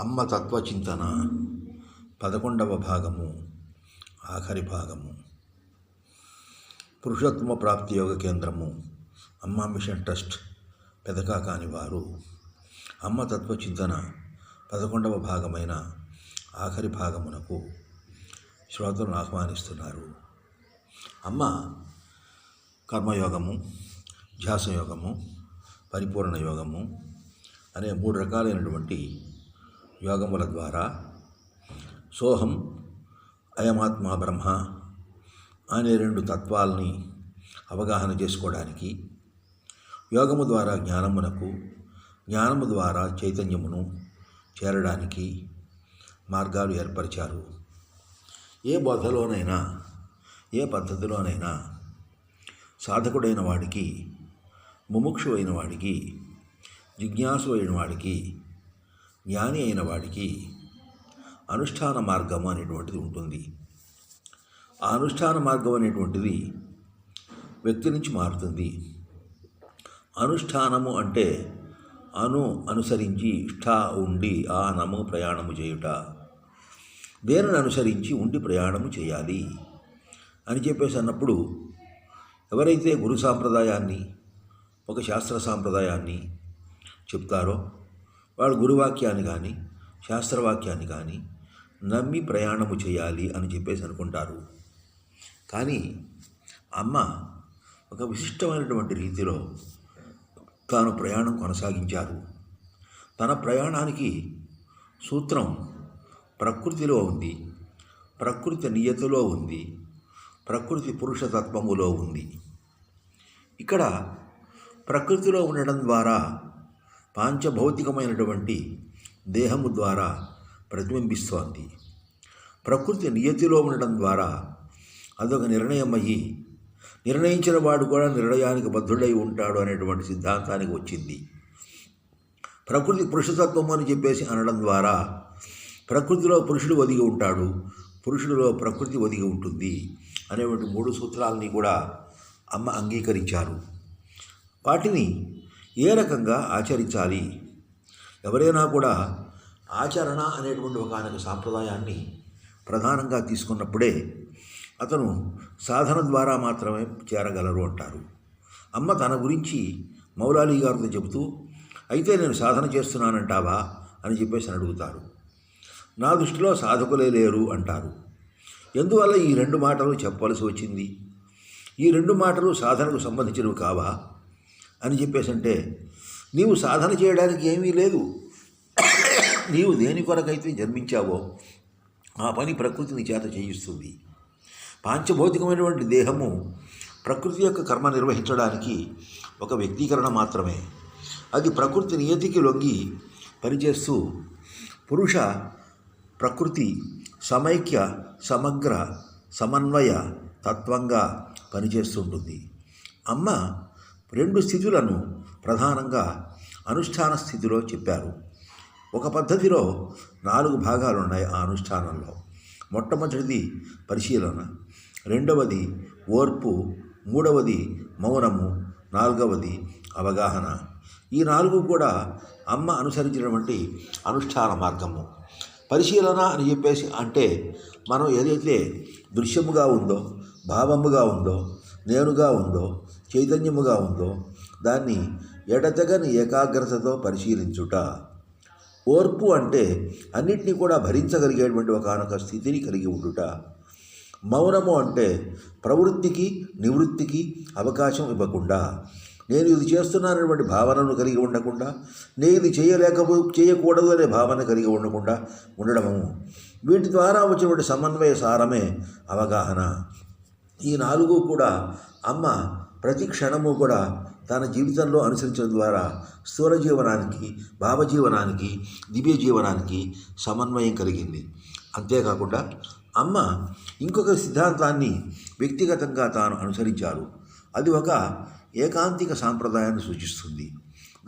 అమ్మ తత్వచింతన పదకొండవ భాగము ఆఖరి భాగము. పురుషోత్తమ ప్రాప్తి యోగ కేంద్రము అమ్మ మిషన్ ట్రస్ట్ పెదకా కాని వారు. అమ్మ తత్వచింతన పదకొండవ భాగమైన ఆఖరి భాగమునకు శ్రోతలను ఆహ్వానిస్తున్నారు. అమ్మ కర్మయోగము ధ్యాసయోగము పరిపూర్ణ యోగము అనే మూడు రకాలైనటువంటి యోగముల ద్వారా సోహం అయమాత్మ బ్రహ్మ అనే రెండు తత్వాల్ని అవగాహన చేసుకోవడానికి యోగము ద్వారా జ్ఞానమునకు జ్ఞానము ద్వారా చైతన్యమును చేరడానికి మార్గాలు ఏర్పరిచారు. ఏ బోధలోనైనా ఏ పద్ధతిలోనైనా సాధకుడైన వాడికి ముముక్షు అయిన వాడికి జిజ్ఞాసు అయిన వాడికి జ్ఞాని అయిన వాడికి అనుష్ఠాన మార్గం అనేటువంటిది ఉంటుంది. ఆ అనుష్ఠాన మార్గం అనేటువంటిది వ్యక్తి నుంచి మారుతుంది. అనుష్ఠానము అంటే అను అనుసరించి ఇష్ట ఉండి ఆ నము ప్రయాణము చేయుట. దేనిని అనుసరించి ఉండి ప్రయాణము చేయాలి అని చెప్పేసి అన్నప్పుడు ఎవరైతే గురు సాంప్రదాయాన్ని ఒక శాస్త్ర సాంప్రదాయాన్ని చెప్తారో వాళ్ళు గురువాక్యాన్ని కానీ శాస్త్రవాక్యాన్ని కానీ నమ్మి ప్రయాణము చేయాలి అని చెప్పేసి అనుకుంటారు. కానీ అమ్మ ఒక విశిష్టమైనటువంటి రీతిలో తాను ప్రయాణం కొనసాగించారు. తన ప్రయాణానికి సూత్రం ప్రకృతిలో ఉంది ప్రకృతి నియతిలో ఉంది ప్రకృతి పురుషతత్వములో ఉంది. ఇక్కడ ప్రకృతిలో ఉండడం ద్వారా పాంచభౌతికమైనటువంటి దేహము ద్వారా ప్రతిబింబిస్తోంది. ప్రకృతి నియతిలో ఉండడం ద్వారా అదొక నిర్ణయం అయ్యి నిర్ణయించిన వాడు కూడా నిర్ణయానికి బద్ధుడై ఉంటాడు అనేటువంటి సిద్ధాంతానికి వచ్చింది. ప్రకృతి పురుషతత్వం అని చెప్పేసి అనడం ద్వారా ప్రకృతిలో పురుషుడు ఒదిగి ఉంటాడు పురుషుడిలో ప్రకృతి ఒదిగి ఉంటుంది అనేటువంటి మూడు సూత్రాలని కూడా అమ్మ అంగీకరించారు. వాటిని ఏ రకంగా ఆచరించాలి? ఎవరైనా కూడా ఆచరణ అనేటువంటి ఒక సాంప్రదాయాన్ని ప్రధానంగా తీసుకున్నప్పుడే అతను సాధన ద్వారా మాత్రమే చేరగలరు అంటారు. అమ్మ తన గురించి మౌలాలి గారితో చెబుతూ అయితే నేను సాధన చేస్తున్నానంటావా? అని చెప్పేసి అని అడుగుతారు. నా దృష్టిలో సాధకులే లేరు అంటారు. ఎందువల్ల ఈ రెండు మాటలు చెప్పవలసి వచ్చింది? ఈ రెండు మాటలు సాధనకు సంబంధించినవి కావా? అని చెప్పేసి అంటే నీవు సాధన చేయడానికి ఏమీ లేదు. నీవు దేని కొరకైతే జన్మించావో ఆ పని ప్రకృతిని చేత చేయిస్తుంది. పాంచభౌతికమైనటువంటి దేహము ప్రకృతి యొక్క కర్మ నిర్వహించడానికి ఒక వ్యక్తీకరణ మాత్రమే. అది ప్రకృతి నియతికి లొంగి పనిచేస్తూ పురుష ప్రకృతి సమైక్య సమగ్ర సమన్వయ తత్వంగా పనిచేస్తుంటుంది అమ్మ రెండు స్థితులను ప్రధానంగా అనుష్ఠాన స్థితిలో చెప్పారు. ఒక పద్ధతిలో నాలుగు భాగాలు ఉన్నాయి ఆ అనుష్ఠానంలో. మొట్టమొదటిది పరిశీలన రెండవది ఓర్పు మూడవది మౌనము నాలుగవది అవగాహన. ఈ నాలుగు కూడా అమ్మ అనుసరించినటువంటి అనుష్ఠాన మార్గము. పరిశీలన అని చెప్పేసి అంటే మనం ఏదైతే దృశ్యముగా ఉందో భావముగా ఉందో నేనుగా ఉందో చైతన్యముగా ఉందో దాన్ని ఎడతెగని ఏకాగ్రతతో పరిశీలించుట. ఓర్పు అంటే అన్నిటినీ కూడా భరించగలిగేటువంటి ఒకనొక స్థితిని కలిగి ఉండుట. మౌనము అంటే ప్రవృత్తికి నివృత్తికి అవకాశం ఇవ్వకుండా నేను ఇది చేస్తున్నానటువంటి భావనను కలిగి ఉండకుండా నేను ఇది చేయలేకపో చేయకూడదు అనే భావన కలిగి ఉండకుండా ఉండడము. వీటి ద్వారా వచ్చినటువంటి సమన్వయ సారమే అవగాహన. ఈ నాలుగు కూడా అమ్మ ప్రతి క్షణము కూడా తన జీవితంలో అనుసరించడం ద్వారా స్థూల జీవనానికి భావజీవనానికి దివ్య జీవనానికి సమన్వయం కలిగింది. అంతేకాకుండా అమ్మ ఇంకొక సిద్ధాంతాన్ని వ్యక్తిగతంగా తాను అనుసరించారు. అది ఒక ఏకాంతిక సాంప్రదాయాన్ని సూచిస్తుంది.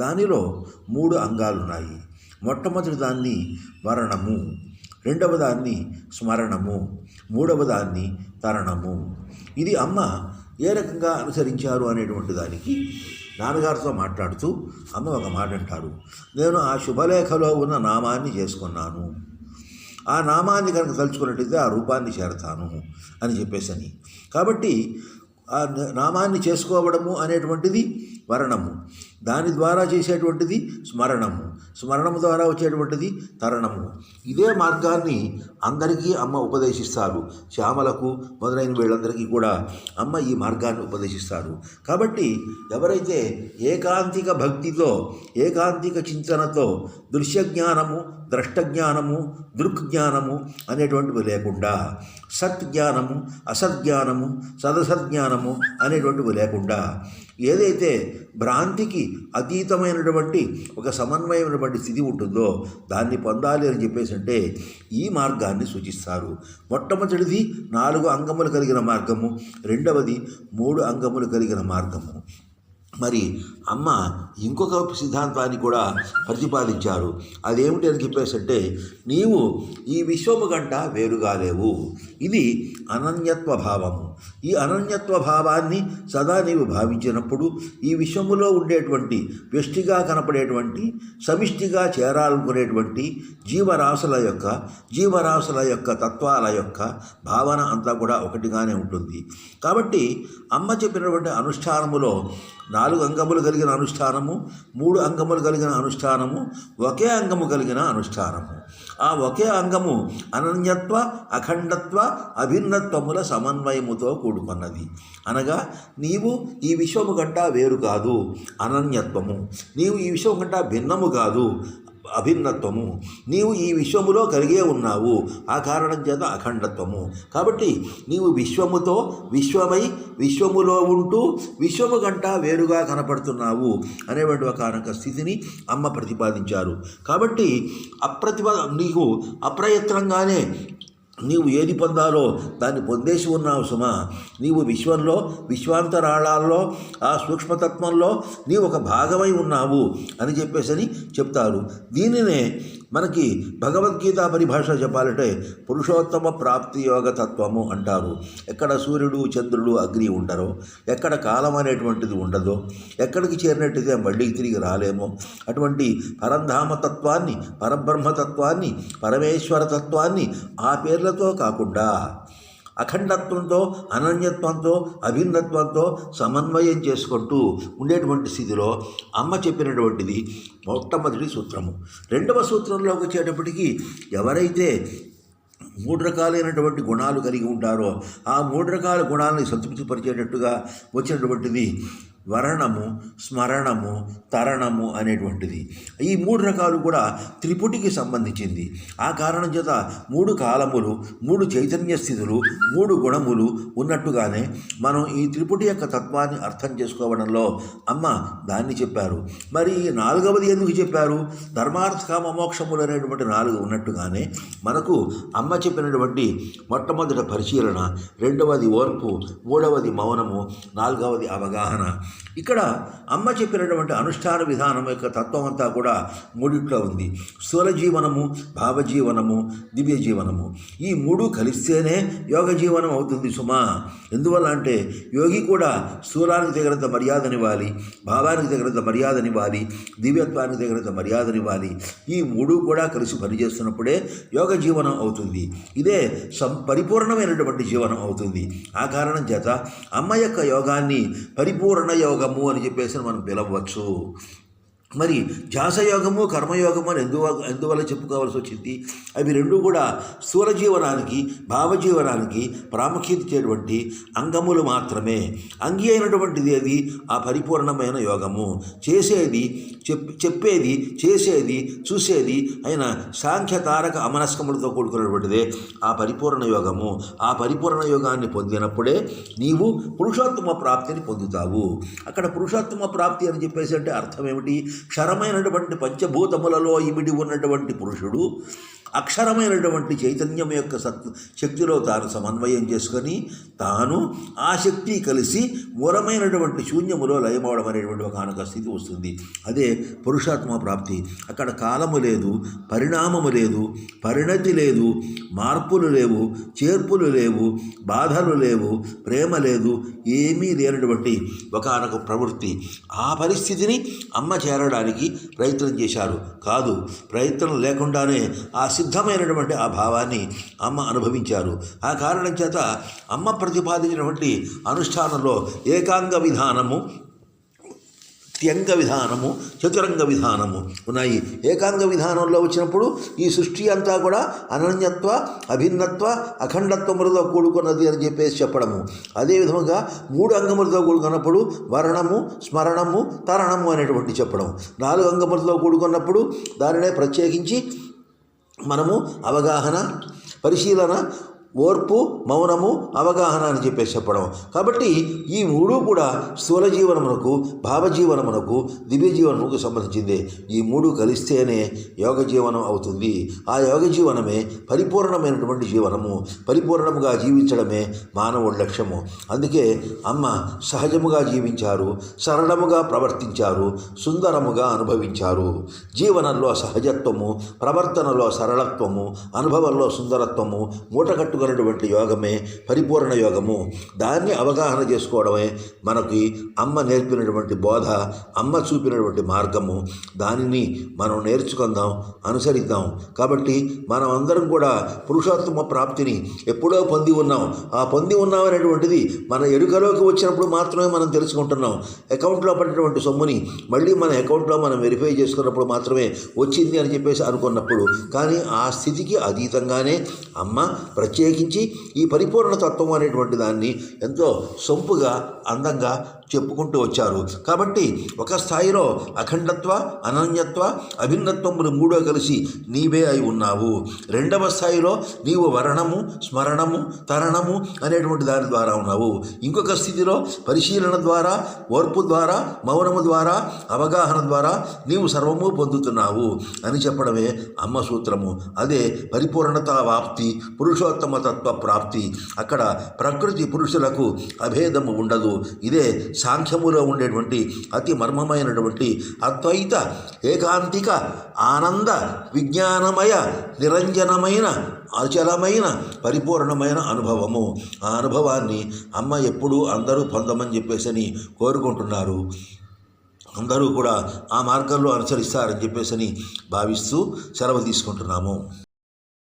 దానిలో మూడు అంగాలున్నాయి. మొట్టమొదటి దాన్ని మరణము రెండవ దాన్ని స్మరణము మూడవ దాన్ని తరణము. ఇది అమ్మ ఏ రకంగా అనుసరించారు అనేటువంటి దానికి నాన్నగారితో మాట్లాడుతూ అమ్మ ఒక మాట అంటారు నేను ఆ శుభలేఖలో ఉన్న నామాన్ని చేసుకున్నాను. ఆ నామాన్ని కనుక తలుచుకున్నట్టయితే ఆ రూపాన్ని చేరతాను అని చెప్పేసని. కాబట్టి ఆ నామాన్ని చేసుకోవడము అనేటువంటిది స్మరణము. దాని ద్వారా చేసేటువంటిది స్మరణము. స్మరణము ద్వారా వచ్చేటువంటిది తరణము. ఇదే మార్గాన్ని అందరికీ అమ్మ ఉపదేశిస్తారు. శ్యామలకు మొదలైన వీళ్ళందరికీ కూడా అమ్మ ఈ మార్గాన్ని ఉపదేశిస్తారు. కాబట్టి ఎవరైతే ఏకాంతిక భక్తితో ఏకాంతిక చింతనతో దృశ్యజ్ఞానము ద్రష్టజ్ఞానము దృక్జ్ఞానము అనేటువంటివి లేకుండా సత్ జ్ఞానము అసజ్ఞానము సదసజ్ఞానము అనేటువంటివి లేకుండా ఏదైతే భ్రాంతికి అతీతమైనటువంటి ఒక సమన్వయమైనటువంటి స్థితి ఉంటుందో దాన్ని పొందాలి అని చెప్పేసి అంటే ఈ మార్గాన్ని సూచిస్తారు. మొట్టమొదటిది నాలుగు అంగములు కలిగిన మార్గము రెండవది మూడు అంగములు కలిగిన మార్గము. మరి అమ్మ ఇంకొక సిద్ధాంతాన్ని కూడా ప్రతిపాదించారు. అదేమిటి అని చెప్పేసి అంటే నీవు ఈ విశ్వము గంట వేరుగా లేవు ఇది అనన్యత్వ భావము. ఈ అనన్యత్వ భావాన్ని సదా నీవు భావించినప్పుడు ఈ విశ్వములో ఉండేటువంటి వ్యష్టిగా కనపడేటువంటి సమిష్టిగా చేరాలనుకునేటువంటి జీవరాశుల యొక్క జీవరాశుల యొక్క తత్వాల యొక్క భావన అంతా కూడా ఒకటిగానే ఉంటుంది. కాబట్టి అమ్మ చెప్పినటువంటి అనుష్ఠానములో నాలుగు అంగములు కలిగిన అనుష్ఠానము మూడు అంగములు కలిగిన అనుష్ఠానము ఒకే అంగము కలిగిన అనుష్ఠానము. ఆ ఒకే అంగము అనన్యత్వ అఖండత్వ అభిన్నత్వముల సమన్వయముతో కూడుకున్నది. అనగా నీవు ఈ విశ్వము కంటా వేరు కాదు అనన్యత్వము. నీవు ఈ విశ్వం కంటా భిన్నము కాదు అభిన్నత్వము. నీవు ఈ విశ్వములో కలిగే ఉన్నావు. ఆ కారణం చేత అఖండత్వము. కాబట్టి నీవు విశ్వముతో విశ్వమై విశ్వములో ఉంటూ విశ్వము గంట వేరుగా కనపడుతున్నావు అనేటువంటి ఒక అనొక స్థితిని అమ్మ ప్రతిపాదించారు. కాబట్టి అప్రతిప నీకు అప్రయత్నంగానే నీవు ఏది పొందాలో దాన్ని పొందేసి ఉన్నావు సుమా. నీవు విశ్వంలో విశ్వాంతరాళాల్లో ఆ సూక్ష్మతత్వంలో నీవు ఒక భాగమై ఉన్నావు అని చెప్పేసని చెప్తారు. దీనినే మనకి భగవద్గీత పరిభాష చెప్పాలంటే పురుషోత్తమ ప్రాప్తి యోగ తత్వము అంటారు. ఎక్కడ సూర్యుడు చంద్రుడు అగ్ని ఉండరో. ఎక్కడ కాలం అనేటువంటిది ఉండదో. ఎక్కడికి చేరినట్టయితే మళ్ళీ తిరిగి రాలేమో. అటువంటి పరంధామ తత్వాన్ని పరబ్రహ్మతత్వాన్ని పరమేశ్వర తత్వాన్ని ఆ పేర్లతో కాకుండా అఖండత్వంతో అనన్యత్వంతో అభిన్నత్వంతో సమన్వయం చేసుకుంటూ ఉండేటువంటి స్థితిలో అమ్మ చెప్పినటువంటిది మొట్టమొదటి సూత్రము. రెండవ సూత్రంలోకి వచ్చేటప్పటికి ఎవరైతే మూడు రకాలైనటువంటి గుణాలు కలిగి ఉంటారో ఆ మూడు రకాల గుణాలని సంతృప్తిపరిచేటట్టుగా వచ్చినటువంటిది వరణము స్మరణము తరణము అనేటువంటిది. ఈ మూడు రకాలు కూడా త్రిపుటికి సంబంధించింది. ఆ కారణం చేత మూడు కాలములు మూడు చైతన్య స్థితులు మూడు గుణములు ఉన్నట్టుగానే మనం ఈ త్రిపుటి యొక్క తత్వాన్ని అర్థం చేసుకోవడంలో అమ్మ దాన్ని చెప్పారు. మరి నాలుగవది ఎందుకు చెప్పారు? ధర్మార్థ కామ మోక్షములు అనేటువంటి నాలుగు ఉన్నట్టుగానే మనకు అమ్మ చెప్పినటువంటి మొట్టమొదటి పరిశీలన రెండవది ఓర్పు మూడవది మౌనము నాలుగవది అవగాహన. ఇక్కడ అమ్మ చెప్పినటువంటి అనుష్ఠాన విధానం యొక్క తత్వం అంతా కూడా మూడిట్లో ఉంది. స్థూల జీవనము భావజీవనము దివ్య జీవనము. ఈ మూడు కలిస్తేనే యోగ జీవనం అవుతుంది సుమా. ఎందువల్ల అంటే యోగి కూడా స్థూలానికి తగినంత మర్యాదనివ్వాలి భావానికి తగినంత మర్యాదనివ్వాలి దివ్యత్వానికి తగినంత మర్యాదనివ్వాలి. ఈ మూడు కూడా కలిసి పనిచేస్తున్నప్పుడే యోగ జీవనం అవుతుంది. ఇదే సం పరిపూర్ణమైనటువంటి జీవనం అవుతుంది. ఆ కారణం చేత అమ్మ యొక్క యోగాన్ని పరిపూర్ణ యోగము అని చెప్పేసి మనం పిలవచ్చు. మరి ధ్యాసయోగము కర్మయోగము అని ఎందువ ఎందువల్ల చెప్పుకోవాల్సి వచ్చింది అవి రెండు కూడా స్థూల జీవనానికి భావజీవనానికి ప్రాముఖ్యత ఇచ్చేటువంటి అంగములు మాత్రమే. అంగి అయినటువంటిది అది ఆ పరిపూర్ణమైన యోగము. చేసేది చెప్ చెప్పేది చేసేది చూసేది అయిన సాంఖ్యతారక అమనస్కములతో కూడుకున్నటువంటిదే ఆ పరిపూర్ణ యోగము. ఆ పరిపూర్ణ యోగాన్ని పొందినప్పుడే నీవు పురుషోత్తమ ప్రాప్తిని పొందుతావు. అక్కడ పురుషోత్తమ ప్రాప్తి అని చెప్పేసి అంటే అర్థం ఏమిటి క్షరమైనటువంటి పంచభూతములలో ఇమిడి ఉన్నటువంటి పురుషుడు అక్షరమైనటువంటి చైతన్యం యొక్క సత్ శక్తిలో తాను సమన్వయం చేసుకొని తాను ఆ శక్తి కలిసి మూలమైనటువంటి శూన్యములో లయమవడం అనేటువంటి ఒక స్థితి వస్తుంది. అదే పురుషాత్మ ప్రాప్తి. అక్కడ కాలము లేదు పరిణామము లేదు పరిణతి లేదు మార్పులు లేవు చేర్పులు లేవు బాధలు లేవు ప్రేమ లేదు ఏమీ లేనటువంటి ఒక ప్రవృత్తి. ఆ పరిస్థితిని అమ్మ చేరడానికి ప్రయత్నం చేశారు. కాదు ప్రయత్నం లేకుండానే ఆ సిద్ధమైనటువంటి ఆ భావాన్ని అమ్మ అనుభవించారు. ఆ కారణం చేత అమ్మ ప్రతిపాదించినటువంటి అనుష్ఠానంలో ఏకాంగ విధానము త్యంగ విధానము చతురంగ విధానము ఉన్నాయి. ఏకాంగ విధానంలో వచ్చినప్పుడు ఈ సృష్టి అంతా కూడా అనన్యత్వ అభిన్నత్వ అఖండత్వములతో కూడుకున్నది అని చెప్పేసి చెప్పడము. అదేవిధముగా మూడు అంగములతో కూడుకున్నప్పుడు వర్ణము స్మరణము తరణము అనేటువంటి చెప్పడం. నాలుగు అంగములతో కూడుకున్నప్పుడు దానినే ప్రత్యేకించి మనము అవగాహన పరిశీలన ఓర్పు మౌనము అవగాహన అని చెప్పేసి చెప్పడం. కాబట్టి ఈ మూడు కూడా స్థూల జీవనమునకు భావజీవనమునకు దివ్య జీవనముకు సంబంధించిందే. ఈ మూడు కలిస్తేనే యోగ జీవనం అవుతుంది. ఆ యోగ జీవనమే పరిపూర్ణమైనటువంటి జీవనము. పరిపూర్ణముగా జీవించడమే మానవుడి లక్ష్యము. అందుకే అమ్మ సహజముగా జీవించారు సరళముగా ప్రవర్తించారు సుందరముగా అనుభవించారు. జీవనంలో సహజత్వము ప్రవర్తనలో సరళత్వము అనుభవంలో సుందరత్వము మూటకట్టుకున్నటువంటి యోగమే పరిపూర్ణ యోగము. దాన్ని అవగాహన చేసుకోవడమే మనకి అమ్మ నేర్పినటువంటి బోధ అమ్మ చూపినటువంటి మార్గము. దానిని మనం నేర్చుకుందాం అనుసరిద్దాం. కాబట్టి మనం అందరం కూడా పురుషోత్తమ ప్రాప్తిని ఎప్పుడో పొంది ఉన్నాం. ఆ పొంది ఉన్నాం అనేటువంటిది మన ఎరుకలోకి వచ్చినప్పుడు మాత్రమే మనం తెలుసుకుంటున్నాం. అకౌంట్లో పడినటువంటి సొమ్ముని మళ్ళీ మన అకౌంట్లో మనం వెరిఫై చేసుకున్నప్పుడు మాత్రమే వచ్చింది అని చెప్పేసి అనుకున్నప్పుడు. కానీ ఆ స్థితికి అతీతంగానే అమ్మ ప్రత్యేకించి ఈ పరిపూర్ణ తత్వం అనేటువంటి దాన్ని ఎంతో సొంపుగా అందంగా చెప్పుకుంటూ వచ్చారు. కాబట్టి ఒక స్థాయిలో అఖండత్వ అనన్యత్వ అభిన్నత్వములు మూడో కలిసి నీవే అయి ఉన్నావు. రెండవ స్థాయిలో నీవు వరణము స్మరణము తరణము అనేటువంటి దాని ద్వారా ఉన్నావు. ఇంకొక స్థితిలో పరిశీలన ద్వారా ఓర్పు ద్వారా మౌనము ద్వారా అవగాహన ద్వారా నీవు సర్వము పొందుతున్నావు అని చెప్పడమే అమ్మ సూత్రము. అదే పరిపూర్ణత వాప్తి పురుషోత్తమ తత్వ ప్రాప్తి. అక్కడ ప్రకృతి పురుషులకు అభేదము ఉండదు. ఇదే సాంఖ్యములో ఉండేటువంటి అతి మర్మమైనటువంటి అద్వైత ఏకాంతిక ఆనంద విజ్ఞానమయ నిరంజనమైన అచలమైన పరిపూర్ణమైన అనుభవము. ఆ అనుభవాన్ని అమ్మ ఎప్పుడూ అందరూ పొందమని చెప్పేసి కోరుకుంటున్నారు. అందరూ కూడా ఆ మార్గంలో అనుసరిస్తారని చెప్పేసి భావిస్తూ సెలవు తీసుకుంటున్నాము.